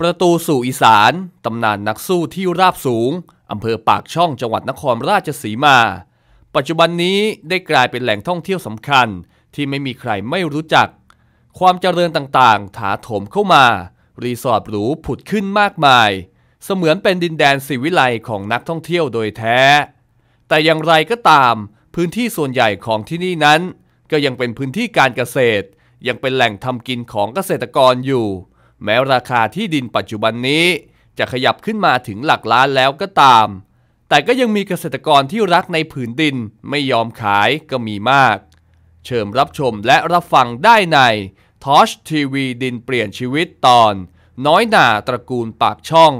ประตูสู่อีสาน ตำนานนักสู้ที่ราบสูง อำเภอปากช่องจังหวัดนครราชสีมา ปัจจุบันนี้ได้กลายเป็นแหล่งท่องเที่ยวสำคัญที่ไม่มีใครไม่รู้จัก ความเจริญต่างๆ ถาโถมเข้ามา รีสอร์ทหรูผุดขึ้นมากมาย เสมือนเป็นดินแดนสิวิไลของนักท่องเที่ยวโดยแท้ แต่อย่างไรก็ตาม พื้นที่ส่วนใหญ่ของที่นี่นั้น ก็ยังเป็นพื้นที่การเกษตร ยังเป็นแหล่งทำกินของเกษตรกรอยู่ แม้ราคาที่ดินปัจจุบันนี้ จะขยับขึ้นมาถึงหลักล้านแล้วก็ตาม แต่ก็ยังมีเกษตรกรที่รักในผืนดินไม่ยอมขายก็มีมาก เชิญรับชมและรับฟังได้ในทอชทีวีดินเปลี่ยนชีวิตตอน น้อยหนาตระกูลปากช่อง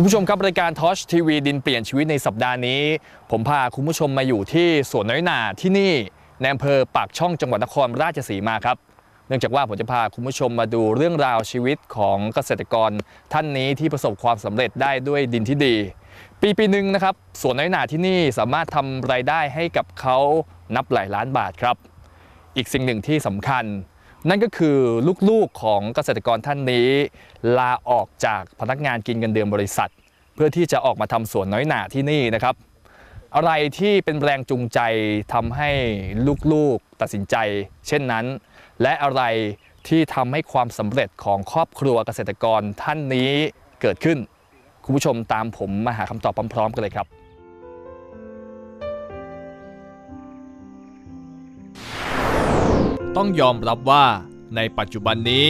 คุณผู้ชมครับรายการทอชทีวีดินเปลี่ยนชีวิตในสัปดาห์นี้ ผมพาคุณผู้ชมมาอยู่ที่สวนน้อยนาที่นี่ในอำเภอปากช่องจังหวัดนครราชสีมาครับ เนื่องจากว่าผมจะพาคุณผู้ชมมาดูเรื่องราวชีวิตของเกษตรกรท่านนี้ที่ประสบความสำเร็จได้ด้วยดินที่ดี ปีปีหนึ่งนะครับสวนน้อยนาที่นี่สามารถทำรายได้ให้กับเขานับหลายล้านบาทครับ อีกสิ่งหนึ่งที่สำคัญ นั่นก็คือลูกๆของเกษตรกรท่านนี้ ลาออกจากพนักงานกินเงินเดือนบริษัท เพื่อที่จะออกมาทำสวนน้อยหนาที่นี่นะครับ อะไรที่เป็นแรงจูงใจทำให้ลูกๆตัดสินใจ เช่นนั้น และอะไรที่ทำให้ความสำเร็จของครอบครัวเกษตรกรท่านนี้เกิดขึ้น คุณผู้ชมตามผมมาหาคำตอบพร้อมๆกันเลยครับ ต้องยอมรับว่าในปัจจุบันนี้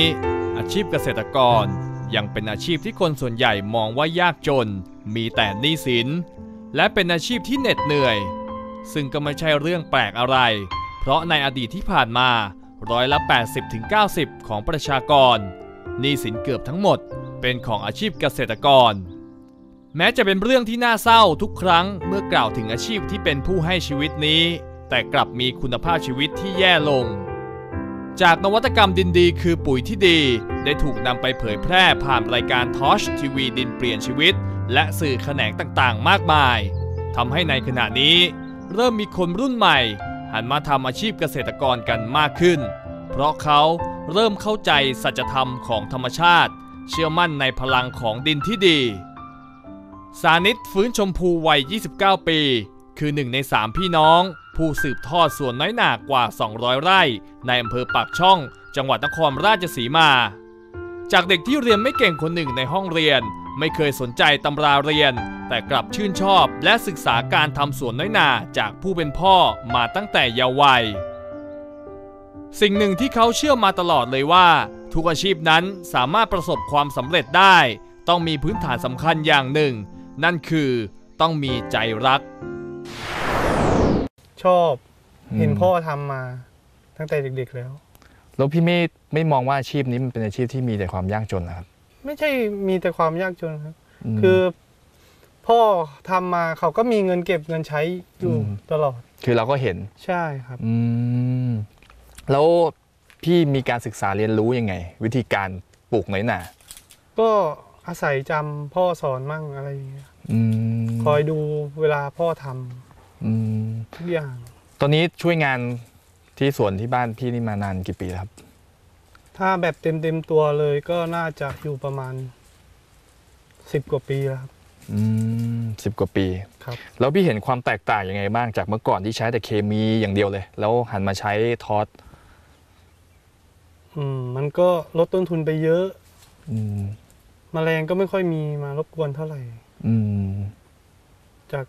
อาชีพเกษตรกรยังเป็นอาชีพที่คนส่วนใหญ่มองว่ายากจน มีแต่หนี้สิน และเป็นอาชีพที่เหน็ดเหนื่อย ซึ่งก็ไม่ใช่เรื่องแปลกอะไร เพราะในอดีตที่ผ่านมาร้อยละ 80-90 ของประชากรหนี้สินเกือบทั้งหมดเป็นของอาชีพเกษตรกร แม้จะเป็นเรื่องที่น่าเศร้าทุกครั้งเมื่อกล่าวถึงอาชีพที่เป็นผู้ให้ชีวิตนี้ แต่กลับมีคุณภาพชีวิตที่แย่ลง จากนวัตกรรมดินดีคือปุ๋ยที่ดี ได้ถูกนำไปเผยแพร่ผ่านรายการทอชทีวีดินเปลี่ยนชีวิต และสื่อแขนงต่างๆ มากมายทำให้ในขณะนี้ เริ่มมีคนรุ่นใหม่ หันมาทำอาชีพเกษตรกรกันมากขึ้น เพราะเขาเริ่มเข้าใจสัจธรรมของธรรมชาติ เชื่อมั่นในพลังของดินที่ดี สานิตฟื้นชมพูวัย 29 ปี คือหนึ่งใน3พี่น้อง ผู้สืบทอดส่วนน้อยหนากว่า 200 ไร่ ในอำเภอปากช่อง จังหวัดนครราชสีมา จากเด็กที่เรียนไม่เก่งคนหนึ่งในห้องเรียน ไม่เคยสนใจตำราเรียน แต่กลับชื่นชอบและศึกษาการทำสวนน้อยนาจากผู้เป็นพ่อมาตั้งแต่เยาว์วัย สิ่งหนึ่งที่เขาเชื่อมาตลอดเลยว่า ทุกอาชีพนั้นสามารถประสบความสำเร็จได้ ต้องมีพื้นฐานสำคัญอย่างหนึ่ง นั่นคือต้องมีใจรัก ชอบอืมเห็นพ่อทำมาตั้งแต่เด็กๆแล้ว แล้วพี่ไม่ไม่มองว่าอาชีพนี้มันเป็นอาชีพที่มีแต่ความยากจนนะครับ ไม่ใช่มีแต่ความยากจนครับมคือพ่อทำมาเขาก็มีเงินเก็บเงินใช้อยู่อืมตลอด คือเราก็เห็นใช่ครับอืมแล้วพี่มีการศึกษาเรียนรู้ยังไง วิธีการปลูกน้อยหนาก็อาศัยจำพ่อสอนมั่งอะไรอย่างเงี้ย อืมคอยดูเวลาพ่อทำอืมทุกอย่างตอนนี้ช่วยงานที่สวนที่บ้านพี่นี่มานานกี่ปีแล้วครับ ถ้าแบบเต็มเต็มๆตัวเลยก็น่าจะอยู่ประมาณสิบกว่าปีแล้วครับอืมสิบกว่าปี ครับ แล้วพี่เห็นความแตกต่างยังไงบ้างจากเมื่อก่อนที่ใช้แต่เคมีอย่างเดียวเลย แล้วหันมาใช้ทอสอืมมันก็ลดต้นทุนไปเยอะ อืม แมลงก็ไม่ค่อยมีมารบกวนเท่าไหร่ อืม จาก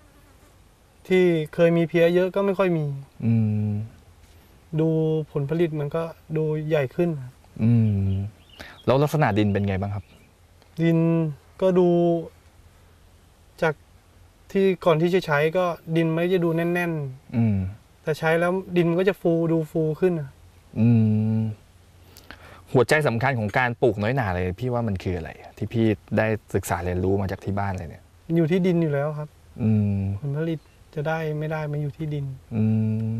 ที่เคยมีเพี้ยเยอะก็ไม่ค่อยมี อืม ดูผลผลิตมันก็ดูใหญ่ขึ้นครับอืม แล้วลักษณะดินเป็นไงบ้างครับ ดินก็ดู จากที่ก่อนที่จะใช้ก็ดินมันจะดูแน่น อืม ๆ แต่ใช้แล้วดินมันก็จะฟูดูฟูขึ้นอะ อืม หัวใจสำคัญของการปลูกน้อยหนาเลยพี่ว่ามันคืออะไร ที่พี่ได้ศึกษาเรียนรู้มาจากที่บ้านเลยเนี่ยอยู่ที่ดินอยู่แล้วครับ อืมผลผลิตจะได้ไม่ได้มันอยู่ที่ดิน อืม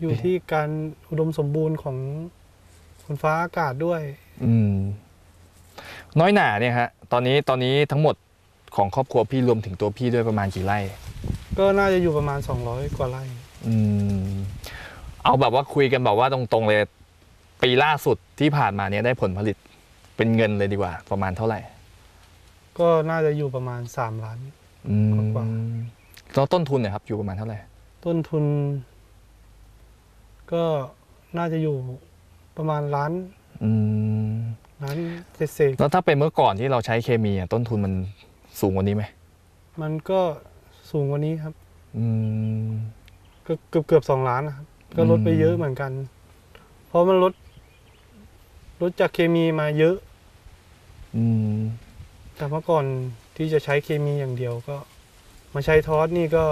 อยู่ที่การอุดมสมบูรณ์ของฝนฟ้าอากาศด้วย อืมน้อยหนาเนี่ยฮะตอนนี้ตอนนี้ทั้งหมดของครอบครัวพี่รวมถึงตัวพี่ด้วยประมาณกี่ไร่ ก็น่าจะอยู่ประมาณ 200 กว่าไร่ อืม เอาแบบว่าคุยกันแบบว่าตรงๆเลย ปีล่าสุดที่ผ่านมาเนี่ยได้ผลผลิตเป็นเงินเลยดีกว่า ประมาณเท่าไหร่ก็น่าจะอยู่ประมาณ 3 ล้าน อืมกว่า แล้วต้นทุนเนี่ยครับอยู่ประมาณเท่าไหร่ต้นทุน ก็น่าจะอยู่ประมาณล้านอืมล้านเศษแล้วถ้าเป็นเมื่อก่อนที่เราใช้เคมีอะต้นทุนมันสูงกว่านี้ไหมๆมันก็สูงกว่านี้ครับ อืม ก็เกือบเกือบสองล้านนะครับก็ลดไปอืมเยอะเหมือนกัน เพราะมันลด ลดจากเคมีมาเยอะ อืม แต่เมื่อก่อนที่จะใช้เคมีอย่างเดียวก็ มาใช้ทอสนี่ก็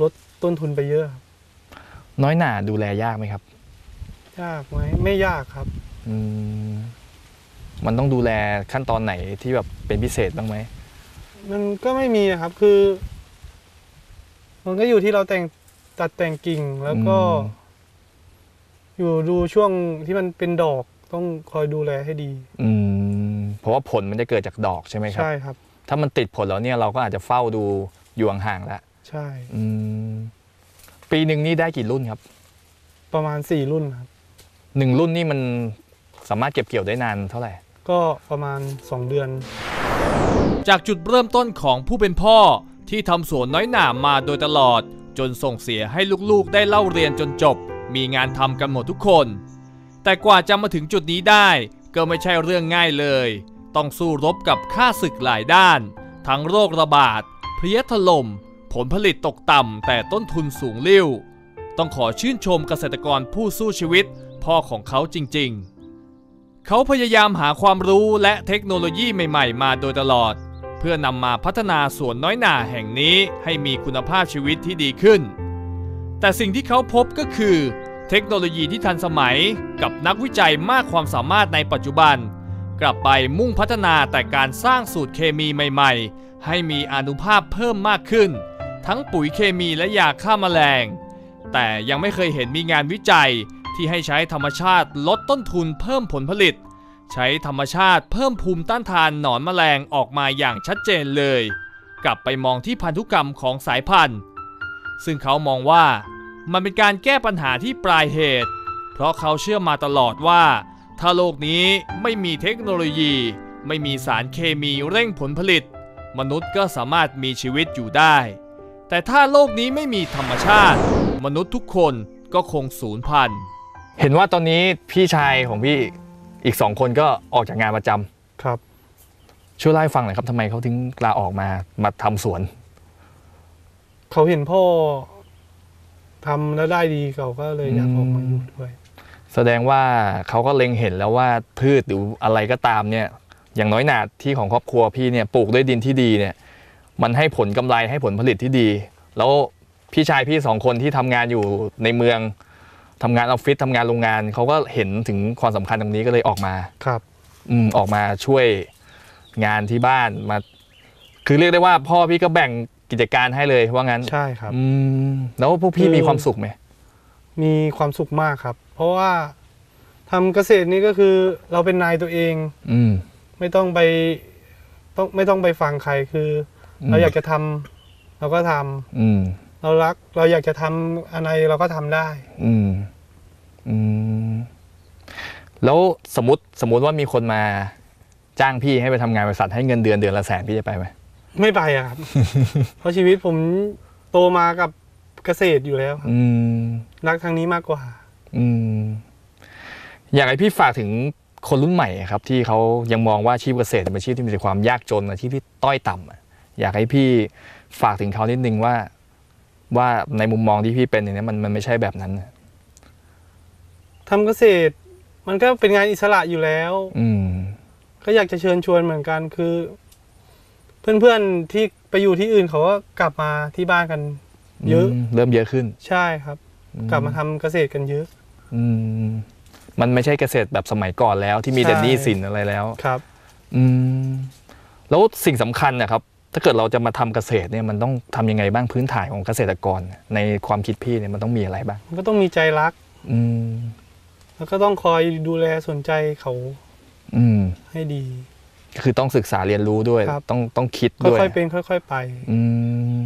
ลดต้นทุนไปเยอะครับน้อยหนาดูแลยากไหมครับ ยากไหมไม่ยากครับ อืม มันต้องดูแลขั้นตอนไหนที่แบบเป็นพิเศษบ้างไหม มันก็ไม่มีนะครับคือ มันก็อยู่ที่เราแต่งตัดแต่งกิ่งแล้วก็ อืม อยู่ดูช่วงที่มันเป็นดอกต้องคอยดูแลให้ดี อืมเพราะว่าผลมันจะเกิดจากดอกใช่ไหมครับ ใช่ครับ ถ้ามันติดผลแล้วเนี่ยเราก็อาจจะเฝ้าดูอยู่ห่างๆแล้วใช่ อืมปีหนึ่งนี่ได้กี่รุ่นครับประมาณสี่รุ่นครับ หนึ่งรุ่นนี่มันสามารถเก็บเกี่ยวได้นานเท่าไหร่ ก็ประมาณสองเดือน จากจุดเริ่มต้นของผู้เป็นพ่อที่ทำสวนน้อยหน่ามาโดยตลอด จนส่งเสียให้ลูกๆได้เล่าเรียนจนจบ มีงานทำกันหมดทุกคน แต่กว่าจะมาถึงจุดนี้ได้ก็ไม่ใช่เรื่องง่ายเลย ต้องสู้รบกับค่าศึกหลายด้าน ทั้งโรคระบาด เพลี้ยถล่ม ผลผลิตตกต่ำแต่ต้นทุนสูงลิ่ว ต้องขอชื่นชมเกษตรกรผู้สู้ชีวิต พ่อของเขาจริงๆ เขาพยายามหาความรู้และเทคโนโลยีใหม่ๆ มาโดยตลอด เพื่อนำมาพัฒนาสวนน้อยหนาแห่งนี้ให้มีคุณภาพชีวิตที่ดีขึ้น แต่สิ่งที่เขาพบก็คือ เทคโนโลยีที่ทันสมัยกับนักวิจัยมากความสามารถในปัจจุบัน กลับไปมุ่งพัฒนาแต่การสร้างสูตรเคมีใหม่ ๆ ให้มีอนุภาพเพิ่มมากขึ้น ทั้งปุ๋ยเคมีและยาฆ่าแมลง แต่ยังไม่เคยเห็นมีงานวิจัยที่ให้ใช้ธรรมชาติลดต้นทุนเพิ่มผลผลิต ใช้ธรรมชาติเพิ่มภูมิต้านทานหนอนแมลงออกมาอย่างชัดเจนเลย กลับไปมองที่พันธุกรรมของสายพันธุ์ ซึ่งเขามองว่ามันเป็นการแก้ปัญหาที่ปลายเหตุ เพราะเขาเชื่อมาตลอดว่า ถ้าโลกนี้ไม่มีเทคโนโลยี ไม่มีสารเคมีเร่งผลผลิต มนุษย์ก็สามารถมีชีวิตอยู่ได้ แต่ถ้าโลกนี้ไม่มีธรรมชาติ มนุษย์ทุกคนก็คงสูญพันธุ์เห็นว่าตอนนี้พี่ชายของพี่อีกสองคนก็ออกจากงานประจำครับ ช่วยเล่าให้ฟังหน่อยครับทำไมเขาถึงลาออกมามาทำสวน เขาเห็นพ่อทำแล้วได้ดีเขาก็เลยอยากออกมาอยู่ด้วย แสดงว่าเขาก็เล็งเห็นแล้วว่าพืชหรืออะไรก็ตามเนี่ย อย่างน้อยหนาที่ของครอบครัวพี่เนี่ยปลูกด้วยดินที่ดีเนี่ย มันให้ผลกำไรให้ผลผลิตที่ดี แล้วพี่ชายพี่สองคนที่ทำงานอยู่ในเมืองทำงานออฟฟิศทำงานโรงงานเขาก็เห็นถึงความสำคัญตรงนี้ก็เลยออกมา ครับ อืมออกมาช่วยงานที่บ้านมา คือเรียกได้ว่าพ่อพี่ก็แบ่ง กิจการให้เลยว่างั้นใช่ครับ อืมแล้วพวกพี่คือมีความสุขไหมมีความสุขมากครับ เพราะว่าทำเกษตรนี่ก็คือเราเป็นนายตัวเอง อืม ไม่ต้องไปต้องไม่ต้องไปฟังใครคือเราอยากจะทำเราก็ทำอืม เรารักเราอยากจะทำอะไรเราก็ทำได้ อืม อืม แล้วสมมติสมมติว่ามีคนมาจ้างพี่ให้ไปทำงานบริษัทให้เงินเดือนเดือนละแสนพี่จะไปไหม ไม่ไปอะครับ เพราะชีวิตผมโตมากับเกษตรอยู่แล้วครับอืม รักทางนี้มากกว่า อืม อยากให้พี่ฝากถึงคนรุ่นใหม่ครับ ที่เขายังมองว่าอาชีพเกษตรเป็นอาชีพที่มีแต่ความยากจนอาชีพที่ต้อยต่ำอะอยากให้พี่ฝากถึงเขานิดนึงว่า ว่าในมุมมองที่พี่เป็นอย่างนี้มันมันไม่ใช่แบบนั้นทำเกษตร มันก็เป็นงานอิสระอยู่แล้ว อืม ก็อยากจะเชิญชวนเหมือนกันคือ เพื่อนๆที่ไปอยู่ที่อื่นเขาก็กลับมาที่บ้านกัน เยอะมเริ่มเยอะขึ้น ใช่ครับ กลับมาทำเกษตรกันเยอะ อืมมันไม่ใช่เกษตรแบบสมัยก่อนแล้วที่มีใช่แต่หนี้สินอะไรแล้วครับ อืมแล้วสิ่งสำคัญนะครับ ถ้าเกิดเราจะมาทำเกษตรเนี่ยมันต้องทำยังไงบ้างพื้นฐานของเกษตรกร ในความคิดพี่เนี่ยมันต้องมีอะไรบ้างมันก็ต้องมีใจรัก อืมแล้วก็ต้องคอยดูแลสนใจเขา อืม ให้ดี คือต้องศึกษาเรียนรู้ด้วย ครับ ต้องต้องคิดด้วยค่อยๆเป็นค่อย ๆ ไป อืม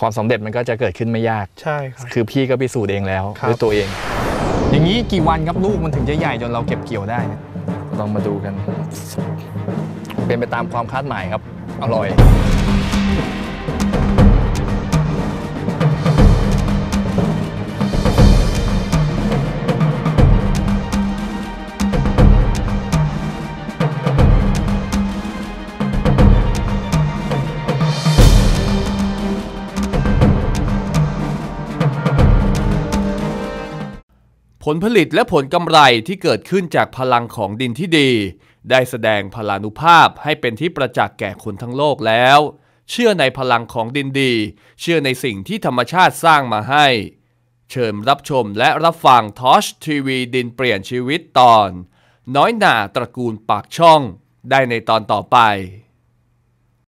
ความสำเร็จมันก็จะเกิดขึ้นไม่ยาก ใช่ครับ คือพี่ก็พิสูจน์เองแล้วครับ ด้วยตัวเอง อย่างนี้กี่วันครับลูกมันถึงจะใหญ่จนเราเก็บเกี่ยวได้เนี่ยลองมาดูกัน เป็นไปตามความคาดหมายครับ อร่อย ลผลิตและผลกำไรที่เกิดขึ้นจากพลังของดินที่ดี ได้แสดงพลานุภาพให้เป็นที่ประจักษ์แก่คนทั้งโลกแล้ว เชื่อในพลังของดินดี เชื่อในสิ่งที่ธรรมชาติสร้างมาให้ เชิญรับชมและรับฟังทอชทีวีดินเปลี่ยนชีวิตตอน น้อยหนาตระกูลปากช่อง ได้ในตอนต่อไป